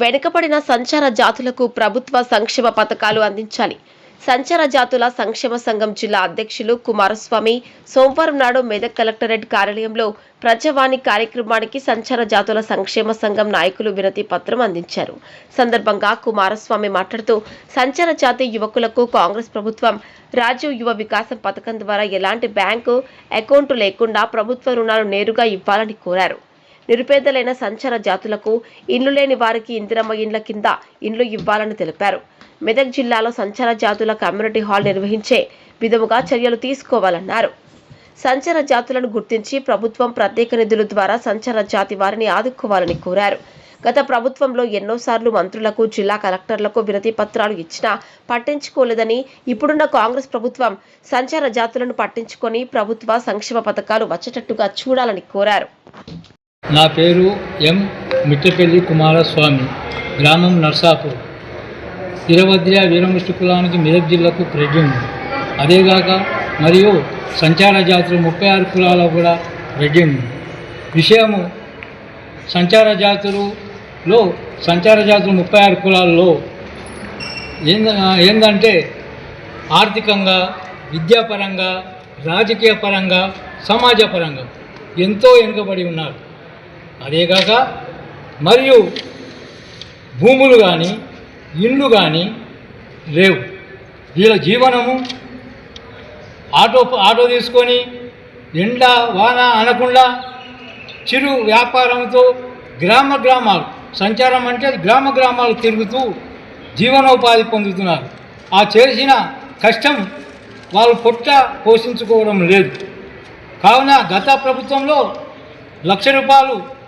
వెనుకబడిన సంచార జాతులకు ప్రభుత్వ సంక్షేమ పథకాలు అందించాలి. సంచార జాతుల సంక్షేమ సంఘం జిల్లా అధ్యక్షులు కుమారస్వామి సోమవారం నాడు మెదక్ కలెక్టరేట్ కార్యాలయంలో ప్రజావాణి కార్యక్రమానికి సంచార జాతుల సంక్షేమ సంఘం నాయకులు వినతి పత్రం అందించారు. సందర్భంగా కుమారస్వామి మాట్లాడుతూ సంచార జాతి యువకులకు కాంగ్రెస్ ప్రభుత్వం రాజీవ్ యువ వికాసం పథకం ద్వారా ఎలాంటి బ్యాంకు అకౌంట్ లేకుండా ప్రభుత్వ రుణాలు నేరుగా ఇవ్వాలని కోరారు. నిరుపేదలైన సంచార జాతులకు ఇండ్లు లేని వారికి ఇందిరమ్మ ఇండ్ల కింద ఇండ్లు ఇవ్వాలని తెలిపారు. మెదక్ జిల్లాలో సంచార జాతుల కమ్యూనిటీ హాల్ నిర్వహించే విధముగా చర్యలు తీసుకోవాలన్నారు. సంచార జాతులను గుర్తించి ప్రభుత్వం ప్రత్యేక నిధుల ద్వారా సంచార జాతి వారిని ఆదుకోవాలని కోరారు. గత ప్రభుత్వంలో ఎన్నోసార్లు మంత్రులకు జిల్లా కలెక్టర్లకు వినతి పత్రాలు ఇచ్చినా పట్టించుకోలేదని ఇప్పుడున్న కాంగ్రెస్ ప్రభుత్వం సంచార జాతులను పట్టించుకొని ప్రభుత్వ సంక్షేమ పథకాలు వచ్చేటట్టుగా చూడాలని కోరారు. నా పేరు ఎం. మిట్టపల్లి కుమారస్వామి గ్రామం నర్సాపూర్. వీరభద్ర వీరముష్టి కులానికి మెదక్ జిల్లాకు ప్రెసిడెంట్ అదేగాక మరియు సంచార జాతులు ముప్పై ఆరు కులాల కూడా ప్రెసిడెంట్ విషయము సంచార జాతులులో సంచార జాతులు ముప్పై ఆరు కులాల్లో ఏందంటే ఆర్థికంగా విద్యాపరంగా రాజకీయ పరంగా సమాజపరంగా ఎంతో వెనుకబడి ఉన్నారు. అదేగాక మరియు భూములు కానీ ఇండ్లు కానీ లేవు. వీళ్ళ జీవనము ఆటో ఆటో తీసుకొని ఎండ వాన అనకుండా చిరు వ్యాపారంతో గ్రామ గ్రామాలు సంచారం అంటే గ్రామ గ్రామాలు తిరుగుతూ జీవనోపాధి పొందుతున్నారు. ఆ చేసిన కష్టం వాళ్ళు పొట్ట పోషించుకోవడం లేదు. కావున గత ప్రభుత్వంలో లక్ష రూపాయలు